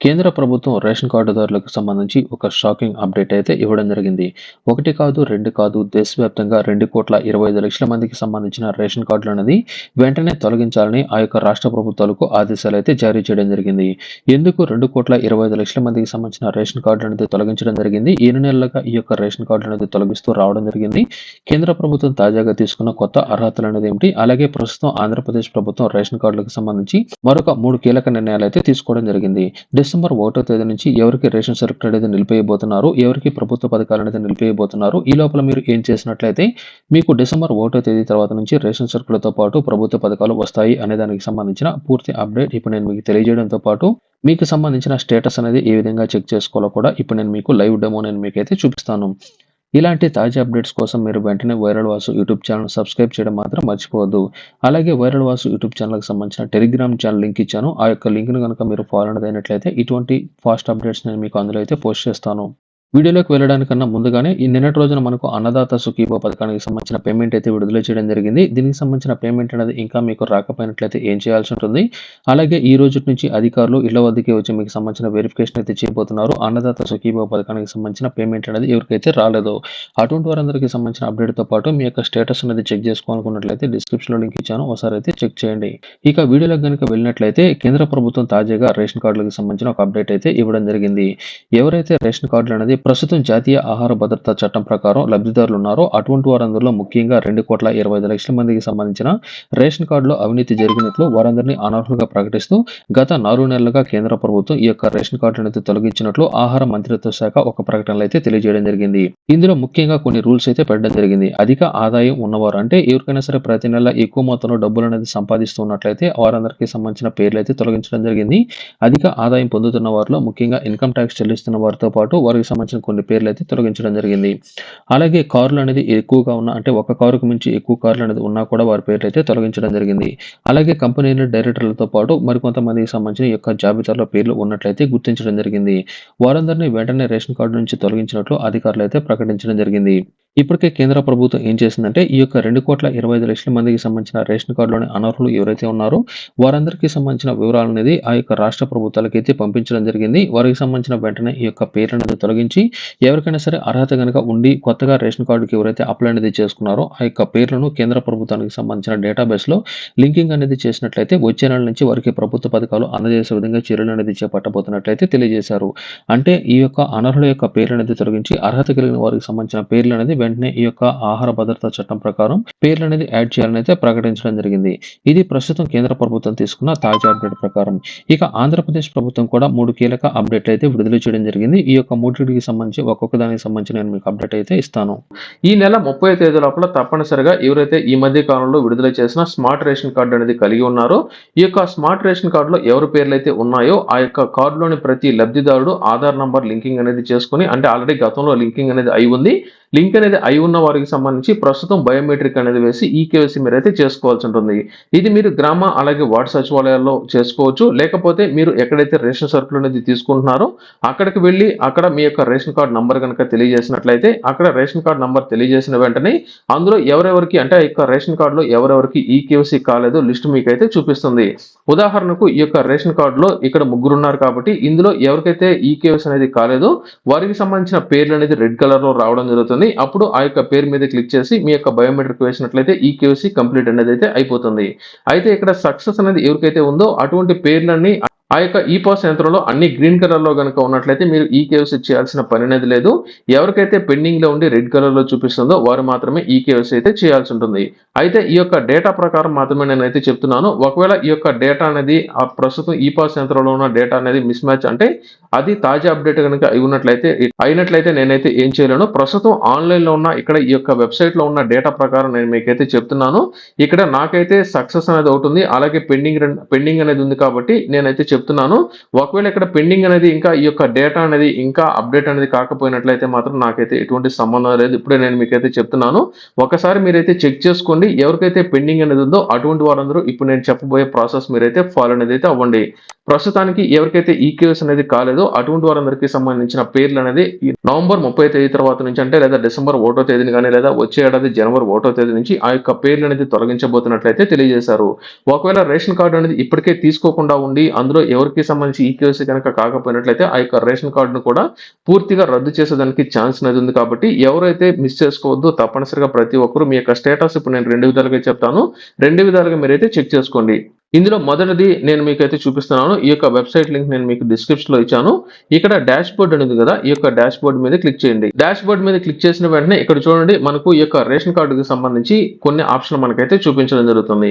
కేంద్ర ప్రభుత్వం రేషన్ కార్డుదారులకు సంబంధించి ఒక షాకింగ్ అప్డేట్ అయితే ఇవ్వడం జరిగింది. ఒకటి కాదు రెండు కాదు దేశవ్యాప్తంగా రెండు కోట్ల ఇరవై ఐదు లక్షల మందికి సంబంధించిన రేషన్ కార్డులు అనేది వెంటనే తొలగించాలని ఆ యొక్క రాష్ట్ర ప్రభుత్వాలకు ఆదేశాలు అయితే జారీ చేయడం జరిగింది. ఎందుకు రెండు కోట్ల ఇరవై ఐదు లక్షల మందికి సంబంధించిన రేషన్ కార్డులు అనేది తొలగించడం జరిగింది? ఏడు నెలలుగా ఈ యొక్క రేషన్ కార్డులు అనేది తొలగిస్తూ రావడం జరిగింది. కేంద్ర ప్రభుత్వం తాజాగా తీసుకున్న కొత్త అర్హతలు అనేది ఏమిటి? అలాగే ప్రస్తుతం ఆంధ్రప్రదేశ్ ప్రభుత్వం రేషన్ కార్డులకు సంబంధించి మరొక మూడు కీలక నిర్ణయాలు అయితే తీసుకోవడం జరిగింది. డిసెంబర్ ఒకటో తేదీ నుంచి ఎవరికి రేషన్ సరుకులు అనేది నిలిపేయబోతున్నారు ఎవరికి ప్రభుత్వ పథకాలు అనేది నిలిపేయబోతున్నారు ఈ లోపల మీరు ఏం చేసినట్లయితే మీకు డిసెంబర్ ఒకటో తేదీ తర్వాత నుంచి రేషన్ సరుకులతో పాటు ప్రభుత్వ పథకాలు వస్తాయి అనే దానికి సంబంధించిన పూర్తి అప్డేట్ ఇప్పుడు నేను మీకు తెలియజేయడంతో పాటు మీకు సంబంధించిన స్టేటస్ అనేది ఏ విధంగా చెక్ చేసుకోవాలో కూడా ఇప్పుడు నేను మీకు లైవ్ డెమో నేను మీకైతే చూపిస్తాను. ఇలాంటి తాజా అప్డేట్స్ కోసం మీరు వెంటనే viral Vasu YouTube channel subscribe చేయడం మాత్రం మర్చిపోవద్దు. అలాగే వైరల్ వాసు యూట్యూబ్ ఛానల్కి సంబంధించిన టెలిగ్రామ్ ఛానల్ లింక్ ఇచ్చాను. ఆ యొక్క లింక్ను కనుక మీరు ఫాలో అయినట్లయితే ఇటువంటి ఫాస్ట్ అప్డేట్స్ నేను మీకు అందులో అయితే పోస్ట్ చేస్తాను. వీడియోలోకి వెళ్ళడానికన్నా ముందుగానే ఈ నిన్నటి రోజున మనకు అన్నదాత సుఖీభో పథకానికి సంబంధించిన పేమెంట్ అయితే విడుదల చేయడం జరిగింది. దీనికి సంబంధించిన పేమెంట్ అనేది ఇంకా మీకు రాకపోయినట్లయితే ఏం చేయాల్సి ఉంటుంది? అలాగే ఈ రోజు నుంచి అధికారులు ఇళ్ళ వద్దకే వచ్చి మీకు సంబంధించిన వెరిఫికేషన్ అయితే చేయబోతున్నారు. అన్నదాత సుఖీభో పథకానికి సంబంధించిన పేమెంట్ అనేది ఎవరికైతే రాలేదో అటువంటి వారందరికీ సంబంధించిన అప్డేట్తో పాటు మీ యొక్క స్టేటస్ అనేది చెక్ చేసుకోవాలనుకున్నట్లయితే డిస్క్రిప్షన్లో లింక్ ఇచ్చాను. ఒకసారి అయితే చెక్ చేయండి. ఇక వీడియోలోకి కనుక వెళ్ళినట్లయితే కేంద్ర ప్రభుత్వం తాజాగా రేషన్ కార్డులకు సంబంధించిన ఒక అప్డేట్ అయితే ఇవ్వడం జరిగింది. ఎవరైతే రేషన్ కార్డులు అనేది ప్రస్తుతం జాతీయ ఆహార భద్రతా చట్టం ప్రకారం లబ్ధిదారులు ఉన్నారో. అటువంటి వారందరిలో ముఖ్యంగా రెండు కోట్ల ఇరవై ఐదు లక్షల మందికి సంబంధించిన రేషన్ కార్డులో అవినీతి జరిగినట్లు వారందరినీ అనర్హులుగా ప్రకటిస్తూ గత నాలుగు నెలలుగా కేంద్ర ప్రభుత్వం ఈ యొక్క రేషన్ కార్డులను తొలగించినట్లు ఆహార మంత్రిత్వ శాఖ ఒక ప్రకటనలో అయితే తెలియజేయడం జరిగింది. ఇందులో ముఖ్యంగా కొన్ని రూల్స్ అయితే పెట్టడం జరిగింది. అధిక ఆదాయం ఉన్నవారు అంటే ఎవరికైనా సరే ప్రతి నెల ఎక్కువ మొత్తంలో డబ్బులు అనేది సంపాదిస్తున్నట్లయితే వారందరికీ సంబంధించిన పేర్లు అయితే తొలగించడం జరిగింది. అధిక ఆదాయం పొందుతున్న వారిలో ముఖ్యంగా ఇన్కమ్ ట్యాక్స్ చెల్లిస్తున్న వారితో పాటు వారికి సంబంధించిన కొన్ని పేర్లు అయితే తొలగించడం జరిగింది. అలాగే కార్లు అనేది ఎక్కువగా ఉన్న అంటే ఒక కారుకు మించి ఎక్కువ కార్లు అనేది ఉన్నా కూడా వారి పేర్లు అయితే తొలగించడం జరిగింది. అలాగే కంపెనీల డైరెక్టర్లతో పాటు మరికొంతమందికి సంబంధించిన యొక్క జాబితాలో పేర్లు ఉన్నట్లయితే గుర్తించడం జరిగింది. వారందరినీ వెంటనే రేషన్ కార్డు నుంచి తొలగించినట్లు అధికారులు అయితే ప్రకటించడం జరిగింది. ఇప్పటికే కేంద్ర ప్రభుత్వం ఏం చేసిందంటే ఈ యొక్క రెండు కోట్ల ఇరవై ఐదు లక్షల మందికి సంబంధించిన రేషన్ కార్డులోని అనర్హులు ఎవరైతే ఉన్నారో వారందరికీ సంబంధించిన వివరాలు అనేది ఆ యొక్క రాష్ట్ర ప్రభుత్వాలకి అయితే పంపించడం జరిగింది. వారికి సంబంధించిన వెంటనే ఈ యొక్క పేర్లను తొలగించి ఎవరికైనా సరే అర్హత కనుక ఉండి కొత్తగా రేషన్ కార్డుకి ఎవరైతే అప్లై అనేది చేసుకున్నారో ఆ యొక్క పేర్లను కేంద్ర ప్రభుత్వానికి సంబంధించిన డేటాబేస్లో లింకింగ్ అనేది చేసినట్లయితే వచ్చే నెల నుంచి వారికి ప్రభుత్వ పథకాలు అందజేసే విధంగా చర్యలు అనేది చేపట్టబోతున్నట్లయితే తెలియజేశారు. అంటే ఈ యొక్క అనర్హుల యొక్క పేర్లు అనేది తొలగించి అర్హత కలిగిన వారికి సంబంధించిన పేర్లు అనేది వెంటనే ఈ యొక్క ఆహార భద్రతా చట్టం ప్రకారం పేర్లు అనేది యాడ్ చేయాలని అయితే ప్రకటించడం జరిగింది. ఇది ప్రస్తుతం కేంద్ర ప్రభుత్వం తీసుకున్న తాజా అప్డేట్ ప్రకారం. ఇక ఆంధ్రప్రదేశ్ ప్రభుత్వం కూడా మూడు కీలక అప్డేట్ అయితే విడుదల చేయడం జరిగింది. ఈ యొక్క మూడింటికి సంబంధించి ఒక్కొక్క దానికి సంబంధించి నేను మీకు అప్డేట్ అయితే ఇస్తాను. ఈ నెల ముప్పై తేదీ లోపల తప్పనిసరిగా ఎవరైతే ఈ మధ్య కాలంలో విడుదల చేసిన స్మార్ట్ రేషన్ కార్డు అనేది కలిగి ఉన్నారో ఈ యొక్క స్మార్ట్ రేషన్ కార్డులో ఎవరి పేర్లు అయితే ఉన్నాయో ఆ యొక్క కార్డులోని ప్రతి లబ్ధిదారుడు ఆధార్ నంబర్ లింకింగ్ అనేది చేసుకుని అంటే ఆల్రెడీ గతంలో లింకింగ్ అనేది అయి ఉంది. లింక్ అనేది అయి ఉన్న వారికి సంబంధించి ప్రస్తుతం బయోమెట్రిక్ అనేది వేసి ఈ కేవైసీ మీరు అయితే చేసుకోవాల్సి ఉంటుంది. ఇది మీరు గ్రామ అలాగే వార్డు సచివాలయాల్లో చేసుకోవచ్చు. లేకపోతే మీరు ఎక్కడైతే రేషన్ సరుకులు అనేది తీసుకుంటున్నారో అక్కడికి వెళ్ళి అక్కడ మీ యొక్క రేషన్ కార్డ్ నంబర్ కనుక తెలియజేసినట్లయితే అక్కడ రేషన్ కార్డ్ నంబర్ తెలియజేసిన వెంటనే అందులో ఎవరెవరికి అంటే ఆ యొక్క రేషన్ కార్డులో ఎవరెవరికి ఈ కేవైసీ కాలేదో లిస్ట్ మీకైతే చూపిస్తుంది. ఉదాహరణకు ఈ యొక్క రేషన్ కార్డులో ఇక్కడ ముగ్గురు ఉన్నారు కాబట్టి ఇందులో ఎవరికైతే ఈ కేవైసీ అనేది కాలేదో వారికి సంబంధించిన పేర్లు అనేది రెడ్ కలర్లో రావడం జరుగుతుంది. అప్పుడు ఆ యొక్క పేరు మీద క్లిక్ చేసి మీ యొక్క బయోమెట్రిక్ వేసినట్లయితే ఈ కేవైసీ కంప్లీట్ అనేది అయితే అయిపోతుంది. అయితే ఇక్కడ సక్సెస్ అనేది ఎవరికైతే ఉందో అటువంటి పేర్లన్నీ ఆ యొక్క ఈ పాస్ యంత్రంలో అన్ని గ్రీన్ కలర్లో కనుక ఉన్నట్లయితే మీరు ఈ కేవసీ చేయాల్సిన పని అనేది లేదు. ఎవరికైతే పెండింగ్లో ఉండి రెడ్ కలర్లో చూపిస్తుందో వారు మాత్రమే ఈ కేవసీ అయితే చేయాల్సి ఉంటుంది. అయితే ఈ యొక్క డేటా ప్రకారం మాత్రమే నేనైతే చెప్తున్నాను. ఒకవేళ ఈ యొక్క డేటా అనేది ఆ ప్రస్తుతం ఈ పాస్ యంత్రంలో ఉన్న డేటా అనేది మిస్ మ్యాచ్ అంటే అది తాజా అప్డేట్ కనుక ఉన్నట్లయితే అయినట్లయితే నేనైతే ఏం చేయలేను. ప్రస్తుతం ఆన్లైన్లో ఉన్న ఇక్కడ ఈ యొక్క వెబ్సైట్లో ఉన్న డేటా ప్రకారం నేను మీకైతే చెప్తున్నాను. ఇక్కడ నాకైతే సక్సెస్ అనేది అవుతుంది అలాగే పెండింగ్ పెండింగ్ అనేది ఉంది కాబట్టి నేనైతే చెప్తున్నాను. ఒకవేళ ఇక్కడ పెండింగ్ అనేది ఇంకా ఈ యొక్క డేటా అనేది ఇంకా అప్డేట్ అనేది కాకపోయినట్లయితే మాత్రం నాకైతే ఎటువంటి సంబంధం లేదు. ఇప్పుడే నేను మీకైతే చెప్తున్నాను. ఒకసారి మీరైతే చెక్ చేసుకోండి. ఎవరికైతే పెండింగ్ అనేది ఉందో అటువంటి వారందరూ ఇప్పుడు నేను చెప్పబోయే ప్రాసెస్ మీరైతే ఫాలో అనేది అయితే అవ్వండి. ప్రస్తుతానికి ఎవరికైతే ఈ ఈకేఎస్ అనేది కాలేదో అటువంటి వారందరికీ సంబంధించిన పేర్లు అనేది ఈ నవంబర్ ముప్పై తేదీ తర్వాత నుంచి అంటే లేదా డిసెంబర్ ఒకటో తేదీని కానీ లేదా వచ్చే ఏడాది జనవరి ఒకటో తేదీ నుంచి ఆ యొక్క పేర్లు అనేది తొలగించబోతున్నట్లయితే తెలియజేశారు. ఒకవేళ రేషన్ కార్డు అనేది ఇప్పటికే తీసుకోకుండా ఉండి అందులో ఎవరికి సంబంధించి ఈకేఎస్ కనుక కాకపోయినట్లయితే ఆ యొక్క రేషన్ కార్డును కూడా పూర్తిగా రద్దు చేసేదానికి ఛాన్స్ అనేది ఉంది కాబట్టి ఎవరైతే మిస్ చేసుకోవద్దు తప్పనిసరిగా ప్రతి ఒక్కరు మీ యొక్క స్టేటస్ ఇప్పుడు నేను రెండు విధాలుగా చెప్తాను. రెండు విధాలుగా మీరైతే చెక్ చేసుకోండి. ఇందులో మొదటిది నేను మీకైతే చూపిస్తున్నాను. ఈ యొక్క వెబ్సైట్ లింక్ నేను మీకు డిస్క్రిప్షన్లో ఇచ్చాను. ఇక్కడ డాష్ బోర్డ్ అనేది కదా ఈ యొక్క డాష్ బోర్డ్ మీద క్లిక్ చేయండి. డాష్ బోర్డ్ మీద క్లిక్ చేసిన వెంటనే ఇక్కడ చూడండి మనకు ఈ యొక్క రేషన్ కార్డుకి సంబంధించి కొన్ని ఆప్షన్ మనకైతే చూపించడం జరుగుతుంది.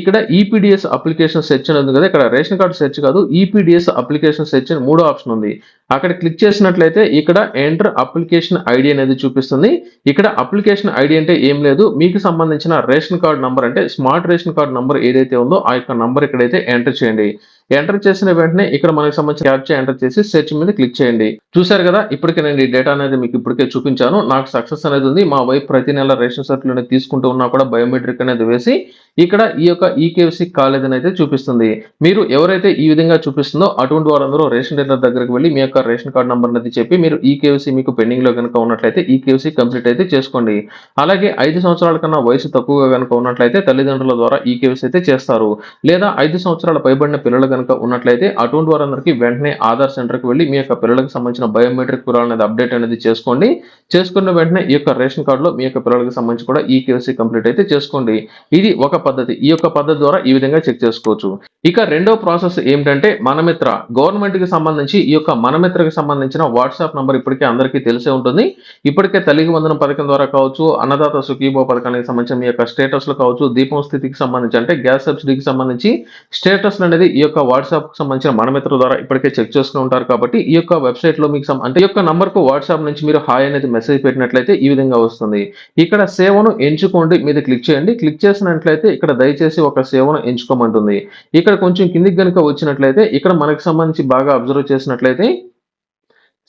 ఇక్కడ ఈపీడిఎస్ అప్లికేషన్ సెర్చ్ అనేది కదా ఇక్కడ రేషన్ కార్డు సెర్చ్ కాదు ఈపీడిఎస్ అప్లికేషన్ సెర్చ్ అని మూడో ఆప్షన్ ఉంది. అక్కడ క్లిక్ చేసినట్లయితే ఇక్కడ ఎంటర్ అప్లికేషన్ ఐడి అనేది చూపిస్తుంది. ఇక్కడ అప్లికేషన్ ఐడి అంటే ఏం లేదు. మీకు సంబంధించిన రేషన్ కార్డ్ నంబర్ అంటే స్మార్ట్ రేషన్ కార్డ్ నంబర్ ఏదైతే ఉందో ఆ యొక్క నంబర్ ఇక్కడైతే ఎంటర్ చేయండి. ఎంటర్ చేసిన వెంటనే ఇక్కడ మనకి సంబంధించిన క్యాప్చర్ ఎంటర్ చేసి సెర్చ్ మీద క్లిక్ చేయండి. చూశారు కదా ఇప్పటికే నేను ఈ డేటా అనేది మీకు ఇప్పటికే చూపించాను. నాకు సక్సెస్ అనేది ఉంది. మా వైపు ప్రతి నెల రేషన్ సర్కిల్ తీసుకుంటూ ఉన్నా కూడా బయోమెట్రిక్ అనేది వేసి ఇక్కడ ఈ యొక్క ఈకేఎఫ్సి కాలేదని అయితే చూపిస్తుంది. మీరు ఎవరైతే ఈ విధంగా చూపిస్తుందో అటువంటి వారందరూ రేషన్ డీలర్ దగ్గరికి వెళ్ళి మీ యొక్క రేషన్ కార్డు నంబర్ అనేది చెప్పి మీరు ఈకేఎఫ్సి మీకు పెండింగ్లో కనుక ఉన్నట్లయితే ఈకేఎఫ్సి కంప్లీట్ అయితే చేసుకోండి. అలాగే ఐదు సంవత్సరాల కన్నా వయసు తక్కువగా కనుక ఉన్నట్లయితే తల్లిదండ్రుల ద్వారా ఈకేఎఫ్సి అయితే చేస్తారు. లేదా ఐదు సంవత్సరాల పైబడిన పిల్లలు కనుక ఉన్నట్లయితే అటువంటి వారందరికీ వెంటనే ఆధార్ సెంటర్కి వెళ్ళి మీ యొక్క పిల్లలకు సంబంధించిన బయోమెట్రిక్ వివరాలు అనేది అప్డేట్ అనేది చేసుకోండి. చేసుకున్న వెంటనే ఈ యొక్క రేషన్ కార్డులో మీ యొక్క పిల్లలకు సంబంధించి కూడా ఈ కేసీ కంప్లీట్ అయితే చేసుకోండి. ఇది ఒక పద్ధతి. ఈ యొక్క పద్ధతి ద్వారా ఈ విధంగా చెక్ చేసుకోవచ్చు. ఇక రెండో ప్రాసెస్ ఏమిటంటే మనమిత్ర. గవర్నమెంట్కి సంబంధించి ఈ యొక్క మనమిత్రకి సంబంధించిన వాట్సాప్ నంబర్ ఇప్పటికే అందరికీ తెలిసే ఉంటుంది. ఇప్పటికే తల్లికి వందనం పథకం ద్వారా కావచ్చు అన్నదాత సుఖీభో పథకానికి సంబంధించిన మీ యొక్క స్టేటస్లు కావచ్చు దీపం స్థితికి సంబంధించి అంటే గ్యాస్ సబ్సిడీకి సంబంధించి స్టేటస్ అనేది ఈ యొక్క వాట్సాప్ సంబంధించిన సంబంధించిన మనమిత్ర ద్వారా ఇప్పటికే చెక్ చేసుకుని ఉంటారు కాబట్టి ఈ యొక్క వెబ్సైట్లో మీకు అంటే ఈ యొక్క నంబర్కు వాట్సాప్ నుంచి మీరు హాయ్ అనేది మెసేజ్ పెట్టినట్లయితే ఈ విధంగా వస్తుంది. ఇక్కడ సేవను ఎంచుకోండి మీద క్లిక్ చేయండి. క్లిక్ చేసినట్లయితే ఇక్కడ దయచేసి ఒక సేవను ఎంచుకోమంటుంది. ఇక్కడ కొంచెం కిందికి కనుక వచ్చినట్లయితే ఇక్కడ మనకి సంబంధించి బాగా అబ్జర్వ్ చేసినట్లయితే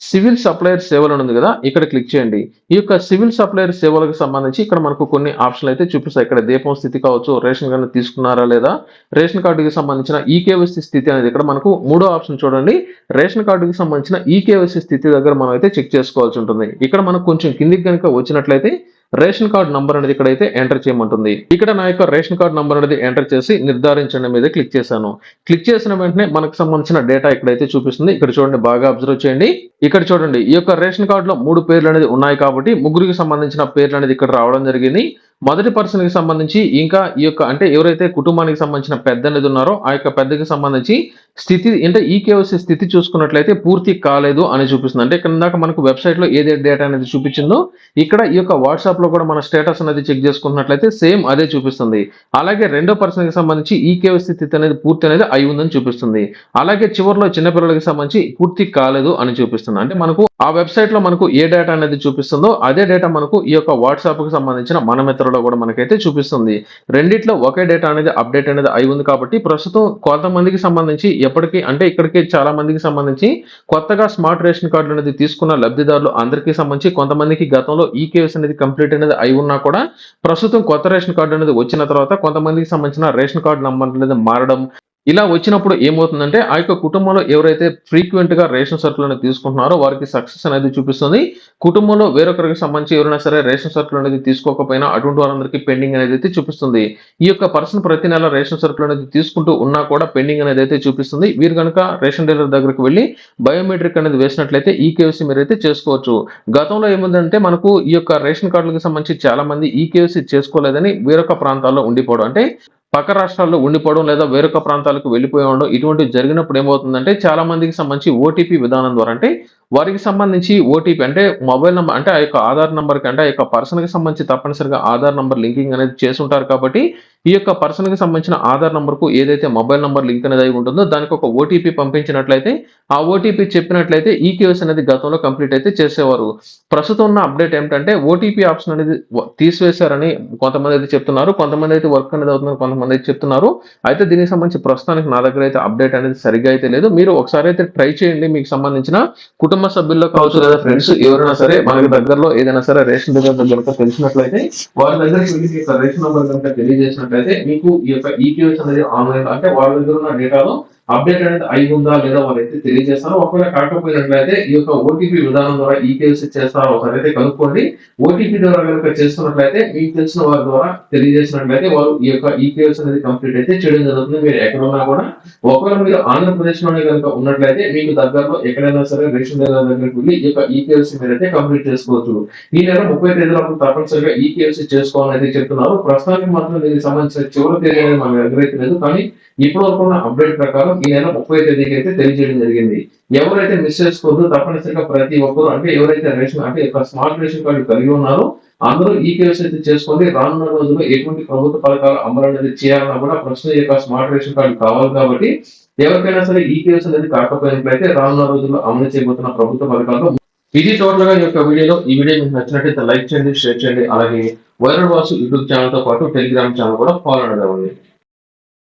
సివిల్ సప్లయర్ సేవలు ఉంది కదా ఇక్కడ క్లిక్ చేయండి. ఈ యొక్క సివిల్ సప్లయర్ సేవలకు సంబంధించి ఇక్కడ మనకు కొన్ని ఆప్షన్లు అయితే చూపిస్తాయి. ఇక్కడ దీపం స్థితి కావచ్చు రేషన్ కార్డు తీసుకున్నారా లేదా రేషన్ కార్డుకి సంబంధించిన ఈకేవైసీ స్థితి అనేది ఇక్కడ మనకు మూడో ఆప్షన్ చూడండి. రేషన్ కార్డుకి సంబంధించిన ఈకేవైసీ స్థితి దగ్గర మనం అయితే చెక్ చేసుకోవాల్సి ఉంటుంది. ఇక్కడ మనకు కొంచెం కిందికి కనుక వచ్చినట్లయితే రేషన్ కార్డ్ నంబర్ అనేది ఇక్కడైతే ఎంటర్ చేయమంటుంది. ఇక్కడ నా యొక్క రేషన్ కార్డ్ నంబర్ అనేది ఎంటర్ చేసి నిర్ధారించండి మీద క్లిక్ చేశాను. క్లిక్ చేసిన వెంటనే మనకు సంబంధించిన డేటా ఇక్కడైతే చూపిస్తుంది. ఇక్కడ చూడండి బాగా అబ్జర్వ్ చేయండి. ఇక్కడ చూడండి ఈ యొక్క రేషన్ కార్డులో మూడు పేర్లు అనేది ఉన్నాయి కాబట్టి ముగ్గురికి సంబంధించిన పేర్లు అనేది ఇక్కడ రావడం జరిగింది. మొదటి పర్సన్కి సంబంధించి ఇంకా ఈ యొక్క అంటే ఎవరైతే కుటుంబానికి సంబంధించిన పెద్ద అనేది ఉన్నారో ఆ యొక్క పెద్దకి సంబంధించి స్థితి అంటే ఈ కేవైసీ స్థితి చూసుకున్నట్లయితే పూర్తి కాలేదు అని చూపిస్తుంది. అంటే ఇక్కడ ఇందాక మనకు వెబ్సైట్లో డేటా అనేది చూపించిందో ఇక్కడ ఈ యొక్క వాట్సాప్లో కూడా మన స్టేటస్ అనేది చెక్ చేసుకున్నట్లయితే సేమ్ అదే చూపిస్తుంది. అలాగే రెండో పర్సన్కి సంబంధించి ఈ కేవైసీ స్థితి అనేది పూర్తి అనేది అయి ఉందని చూపిస్తుంది. అలాగే చివరిలో చిన్నపిల్లలకి సంబంధించి పూర్తి కాలేదు అని చూపిస్తుంది. అంటే మనకు ఆ వెబ్సైట్లో మనకు ఏ డేటా అనేది చూపిస్తుందో అదే డేటా మనకు ఈ యొక్క వాట్సాప్కి సంబంధించిన మన మిత్రులో కూడా మనకైతే చూపిస్తుంది. రెండిట్లో ఒకే డేటా అనేది అప్డేట్ అనేది అయి ఉంది కాబట్టి ప్రస్తుతం కొంతమందికి సంబంధించి ఎప్పటికీ అంటే ఇక్కడికి చాలా మందికి సంబంధించి కొత్తగా స్మార్ట్ రేషన్ కార్డులు అనేది తీసుకున్న లబ్ధిదారులు అందరికీ సంబంధించి కొంతమందికి గతంలో ఈ కేసు అనేది కంప్లీట్ అనేది అయి ఉన్నా కూడా ప్రస్తుతం కొత్త రేషన్ కార్డు అనేది వచ్చిన తర్వాత కొంతమందికి సంబంధించిన రేషన్ కార్డు నంబర్ అనేది మారడం ఇలా వచ్చినప్పుడు ఏమవుతుందంటే ఆ యొక్క కుటుంబంలో ఎవరైతే ఫ్రీక్వెంట్గా రేషన్ సరుకులు అనేది తీసుకుంటున్నారో వారికి సక్సెస్ అనేది చూపిస్తుంది. కుటుంబంలో వేరొకరికి సంబంధించి ఎవరైనా సరే రేషన్ సరుకులు అనేది తీసుకోకపోయినా అటువంటి వారందరికీ పెండింగ్ అనేది అయితే చూపిస్తుంది. ఈ యొక్క పర్సన్ ప్రతి నెల రేషన్ సరుకులు అనేది తీసుకుంటూ ఉన్నా కూడా పెండింగ్ అనేది అయితే చూపిస్తుంది. వీరు కనుక రేషన్ డీలర్ దగ్గరికి వెళ్ళి బయోమెట్రిక్ అనేది వేసినట్లయితే ఈ కేవైసీ మీరు అయితే చేసుకోవచ్చు. గతంలో ఏముందంటే మనకు ఈ యొక్క రేషన్ కార్డులకు సంబంధించి చాలా మంది ఈ కేవైసీ చేసుకోలేదని వేరొక ప్రాంతాల్లో ఉండిపోవడం. అంటే పక్క రాష్ట్రాల్లో ఉండిపోవడం లేదా వేరొక ప్రాంతాలకు వెళ్ళిపోయి ఉండడం ఇటువంటివి జరిగినప్పుడు ఏమవుతుందంటే చాలా మందికి సంబంధించి ఓటీపీ విధానం ద్వారా అంటే వారికి సంబంధించి ఓటీపీ అంటే మొబైల్ నెంబర్ అంటే ఆ యొక్క ఆధార్ నెంబర్కి అంటే ఆ యొక్క పర్సన్కి సంబంధించి తప్పనిసరిగా ఆధార్ నంబర్ లింకింగ్ అనేది చేసి ఉంటారు కాబట్టి ఈ యొక్క పర్సన్కి సంబంధించిన ఆధార్ నెంబర్కు ఏదైతే మొబైల్ నెంబర్ లింక్ అనేది అయి ఉంటుందో దానికి ఒక ఓటీపీ పంపించినట్లయితే ఆ ఓటీపీ చెప్పినట్లయితే ఈ కేవైసీ అనేది గతంలో కంప్లీట్ అయితే చేసేవారు. ప్రస్తుతం ఉన్న అప్డేట్ ఏమిటంటే ఓటీపీ ఆప్షన్ అనేది తీసివేశారని కొంతమంది అయితే చెప్తున్నారు. కొంతమంది అయితే వర్క్ అనేది అవుతుందని కొంతమంది అయితే చెప్తున్నారు. అయితే దీనికి సంబంధించి ప్రస్తుతానికి నా దగ్గర అయితే అప్డేట్ అనేది సరిగ్గా అయితే లేదు. మీరు ఒకసారి అయితే ట్రై చేయండి. మీకు సంబంధించిన కుటుంబ సభ్యుల్లో కావచ్చు లేదా ఫ్రెండ్స్ ఎవరైనా సరే మనకి దగ్గరలో ఏదైనా సరే రేషన్ దగ్గర కనుక తెలిసినట్లయితే వారి దగ్గరికి వెళ్ళి రేషన్ నెంబర్ కనుక తెలియజేసినట్లయితే మీకు ఈ యొక్క ఈపీఎస్ అనేది ఆన్లైన్ అంటే వాళ్ళ దగ్గర ఉన్న డేటాలో అప్డేట్ అనేది అయి ఉందా లేదా వాళ్ళైతే తెలియజేస్తాను. ఒకవేళ కాకపోయినట్లయితే ఈ యొక్క ఓటీపీ విధానం ద్వారా ఈకేఎస్ చేస్తారో ఒకసారి అయితే కనుక్కోండి ఓటీపీ ద్వారా కనుక చేస్తున్నట్లయితే మీకు తెలిసిన వారి ద్వారా తెలియజేసినట్లయితే వారు ఈ యొక్క ఈకేఎస్ అనేది కంప్లీట్ అయితే చేయడం జరుగుతుంది. మీరు ఎక్కడ ఉన్నా కూడా ఒకవేళ మీరు ఆంధ్రప్రదేశ్లోనే కనుక ఉన్నట్లయితే మీకు దగ్గరలో ఎక్కడైనా సరే రేషన్ దగ్గర దగ్గరికి వెళ్ళి ఈ యొక్క ఈకేఎస్ మీరైతే కంప్లీట్ చేసుకోవచ్చు. ఈ నెల ముప్పై తేదీలో తప్పనిసరిగా ఈకేఎస్ చేసుకోవాలని చెప్తున్నారు. ప్రస్తుతానికి మాత్రం దీనికి సంబంధించిన చివరి తేదీ అనేది మన దగ్గర అయితే లేదు. కానీ ఇప్పటివరకు ఉన్న అప్డేట్ ప్రకారం ఈ నెల ముప్పై తేదీకి అయితే తెలియజేయడం జరిగింది. ఎవరైతే మిస్ చేసుకోవద్దు తప్పనిసరిగా ప్రతి ఒక్కరు అంటే ఎవరైతే రేషన్ అంటే యొక్క స్మార్ట్ రేషన్ కార్డు కలిగి ఉన్నారో అందరూ ఈ కేసు అయితే చేసుకోండి రానున్న రోజుల్లో ఎటువంటి ప్రభుత్వ పథకాలు అమలు అనేది చేయాలన్నా కూడా ప్రస్తుతం యొక్క స్మార్ట్ రేషన్ కార్డు కావాలి కాబట్టి ఎవరికైనా సరే ఈ కేసు అనేది కాకపోయినట్లయితే రానున్న రోజుల్లో అమలు చేయబోతున్న ప్రభుత్వ పథకాలు ఇది టోటల్గా ఈ యొక్క వీడియోలో ఈ వీడియో మీకు నచ్చినట్లయితే లైక్ చేయండి షేర్ చేయండి అలాగే వైరల్ వాసు యూట్యూబ్ ఛానల్తో పాటు టెలిగ్రామ్ ఛానల్ కూడా ఫాలో అనేది